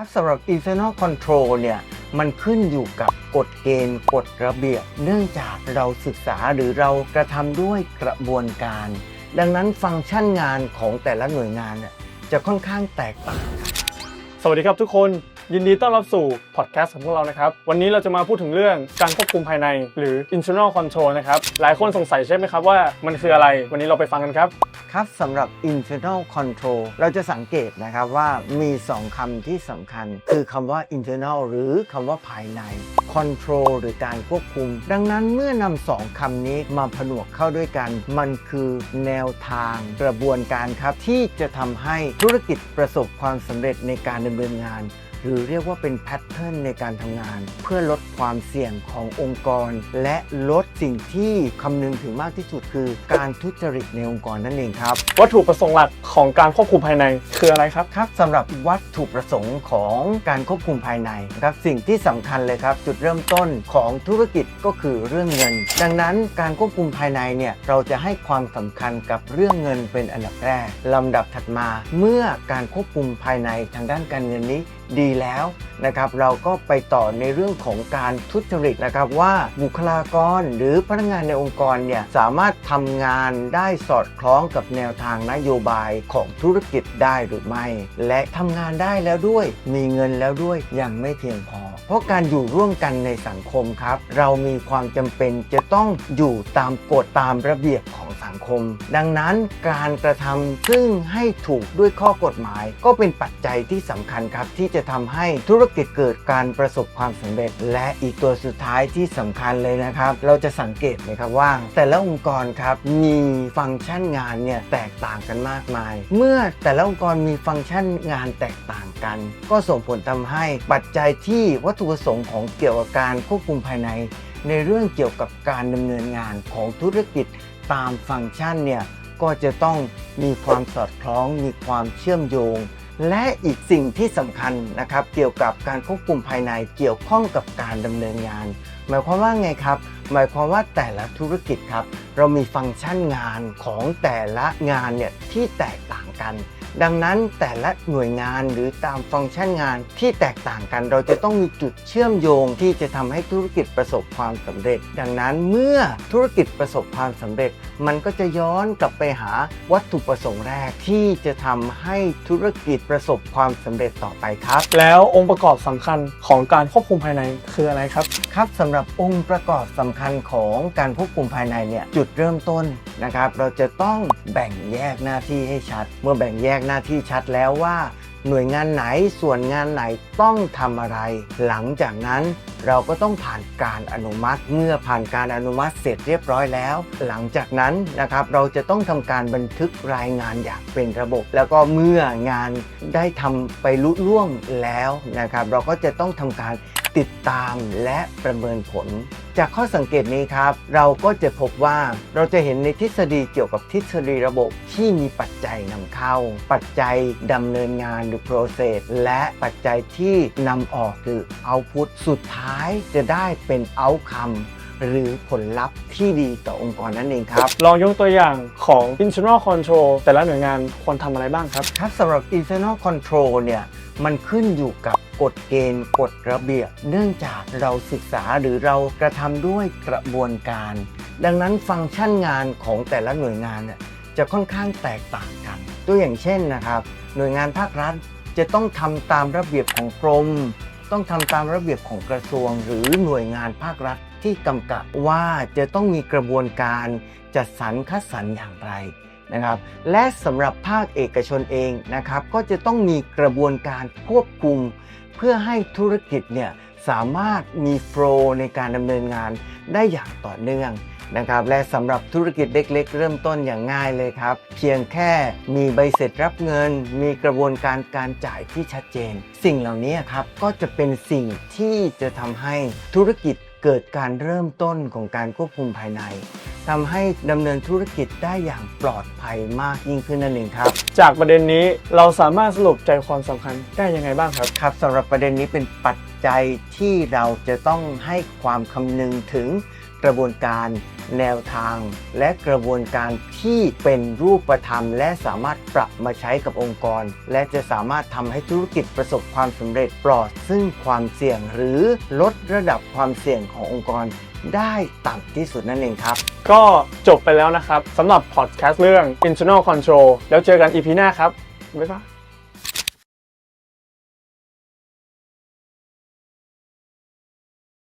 ครับสำหรับ internal control เนี่ย มันขึ้นอยู่กับกฎเกณฑ์กฎระเบียบ เนื่องจากเราศึกษาหรือเรากระทำด้วยกระบวนการ ดังนั้นฟังก์ชันงานของแต่ละหน่วยงานเนี่ยจะค่อนข้างแตกต่าง สวัสดีครับทุกคน ยินดีต้อนรับสู่พอดแคสต์ของพวกเรานะครับ วันนี้เราจะมาพูดถึงเรื่องการควบคุมภายใน หรือ internal control นะครับ หลายคนสงสัยใช่ไหมครับว่ามันคืออะไร วันนี้เราไปฟังกันครับ ครับสำหรับ internal control เราจะสังเกตนะครับว่ามี 2คำที่สำคัญ คือคำว่า internal หรือคำว่าภายใน control หรือการควบคุม ดังนั้นเมื่อนำสองคำนี้มาผนวกเข้าด้วยกัน มันคือแนวทางกระบวนการครับที่จะทำให้ธุรกิจประสบความสำเร็จในการดำเนินงาน หรือเรียกว่าเป็นแพทเทิร์นในการทำงาน เพื่อลด ความเสี่ยงขององค์กร และลดสิ่งที่คำนึงถึงมากที่สุดคือ การทุจริตในองค์กรนั่นเองครับ วัตถุประสงค์หลักของการควบคุมภายในคืออะไรครับ ครับสำหรับวัตถุประสงค์ของการควบคุมภายในครับสิ่งที่สำคัญเลยครับ จุดเริ่มต้นของธุรกิจก็คือเรื่องเงิน ดังนั้นการควบคุมภายในเนี่ยเราจะให้ความสำคัญกับเรื่องเงินเป็นอันดับแรกลำดับถัดมา เมื่อการควบคุมภายในทางด้านการเงินนี้ดีแล้วนะครับ เราก็ไปต่อในเรื่องของการทุจริตนะครับว่าบุคลากรหรือพนักงานในองค์กรเนี่ยสามารถทำงานได้สอดคล้องกับแนวทางนโยบายของธุรกิจได้หรือไม่ และทำงานได้แล้วด้วย มีเงินแล้วด้วยยังไม่เพียงพอ เพราะการอยู่ร่วมกันในสังคมครับ เรามีความจำเป็นจะต้องอยู่ตามกฎตามระเบียบของ สังคม ดังนั้นการกระทำซึ่งให้ถูกด้วยข้อกฎหมาย ก็เป็นปัจจัยที่สำคัญครับ ที่จะทำให้ธุรกิจเกิดการประสบความสำเร็จ และอีกตัวสุดท้ายที่สำคัญเลยนะครับ เราจะสังเกตไหมครับว่า แต่ละองค์กรครับมีฟังก์ชันงานเนี่ยแตกต่างกันมากมาย เมื่อแต่ละองค์กรมีฟังก์ชันงานแตกต่างกัน ก็ส่งผลทำให้ปัจจัยที่วัตถุประสงค์ของเกี่ยวกับการควบคุมภายใน ในเรื่องเกี่ยวกับการดำเนินงานของธุรกิจ ตามฟังก์ชันเนี่ยก็จะต้องมีความสอดคล้อง มีความเชื่อมโยง และอีกสิ่งที่สำคัญนะครับ เกี่ยวกับการควบคุมภายในเกี่ยวข้องกับการดำเนินงาน หมายความว่าไงครับ หมายความว่าแต่ละธุรกิจครับ เรามีฟังก์ชันงานของแต่ละงานเนี่ยที่แตกต่างกัน ดังนั้นแต่ละหน่วยงานหรือตามฟังก์ชันงานที่แตกต่างกัน เราจะต้องมีจุดเชื่อมโยงที่จะทำให้ธุรกิจประสบความสำเร็จ ดังนั้นเมื่อธุรกิจประสบความสำเร็จ มันก็จะย้อนกลับไปหาวัตถุประสงค์แรกที่จะทำให้ธุรกิจประสบความสำเร็จต่อไปครับ แล้วองค์ประกอบสำคัญของการควบคุมภายในคืออะไรครับครับสำหรับองค์ประกอบสำคัญของการควบคุมภายในเนี่ยจุดเริ่มต้นนะครับ เราจะต้องแบ่งแยกหน้าที่ให้ชัด เมื่อแบ่งแยกหน้าที่ชัดแล้วว่า หน่วยงานไหนส่วนงานไหนต้องทำอะไร หลังจากนั้นเราก็ต้องผ่านการอนุมัติ เมื่อผ่านการอนุมัติเสร็จเรียบร้อยแล้ว หลังจากนั้นนะครับเราจะต้องทำการบันทึกรายงานอย่างเป็นระบบ แล้วก็เมื่องานได้ทำไปลุล่วงแล้วนะครับ เราก็จะต้องทำการติดตามและประเมินผล จากข้อสังเกตนี้ครับ เราก็จะพบว่าเราจะเห็นในทฤษฎีเกี่ยวกับทฤษฎีระบบที่มีปัจจัยนำเข้า ปัจจัยดำเนินงานหรือ process และปัจจัยที่นำออกคือ output สุดท้ายจะได้เป็น outcome หรือผลลัพธ์ที่ดีต่อองค์กรนั่นเองครับ ลองยกตัวอย่างของ internal control แต่ละหน่วยงานควรทำอะไรบ้างครับ ครับสำหรับ internal control เนี่ยมันขึ้นอยู่กับกฎเกณฑ์กฎระเบียบ เนื่องจากเราศึกษาหรือเรากระทำด้วยกระบวนการ ดังนั้นฟังก์ชันงานของแต่ละหน่วยงานเนี่ยจะค่อนข้างแตกต่างกัน ตัวอย่างเช่นนะครับ หน่วยงานภาครัฐจะต้องทำตามระเบียบของกรม ต้องทำตามระเบียบของกระทรวง หรือหน่วยงานภาครัฐ ที่กำกับว่าจะต้องมีกระบวนการจัดสรรคัดสรรอย่างไรนะครับ และสำหรับภาคเอกชนเองนะครับ ก็จะต้องมีกระบวนการควบคุม เพื่อให้ธุรกิจเนี่ยสามารถมีโฟล์ในการดำเนินงานได้อย่างต่อเนื่องนะครับและสำหรับธุรกิจเล็กๆ เริ่มต้นอย่างง่ายเลยครับ เพียงแค่มีใบเสร็จรับเงิน มีกระบวนการการจ่ายที่ชัดเจน สิ่งเหล่านี้ครับก็จะเป็นสิ่งที่จะทำให้ธุรกิจ เกิดการเริ่มต้นของการควบคุมภายในทำให้ดำเนินธุรกิจได้อย่างปลอดภัยมากยิ่งขึ้นนั่นเองครับ จากประเด็นนี้เราสามารถสรุปใจความสำคัญได้ยังไงบ้างครับ ครับสำหรับประเด็นนี้เป็นปัจ จัยที่เราจะต้องให้ความคำนึงถึงกระบวนการแนวทาง และกระบวนการที่เป็นรูปธรรม และสามารถปรับมาใช้กับองค์กร และจะสามารถทำให้ธุรกิจประสบความสำเร็จปลอดซึ่งความเสี่ยงหรือลดระดับความเสี่ยงขององค์กรได้ต่ำที่สุดนั่นเองครับ ก็จบไปแล้วนะครับสำหรับพอดแคสต์เรื่อง internal control แล้วเจอกัน EP หน้าครับบ๊ายบาย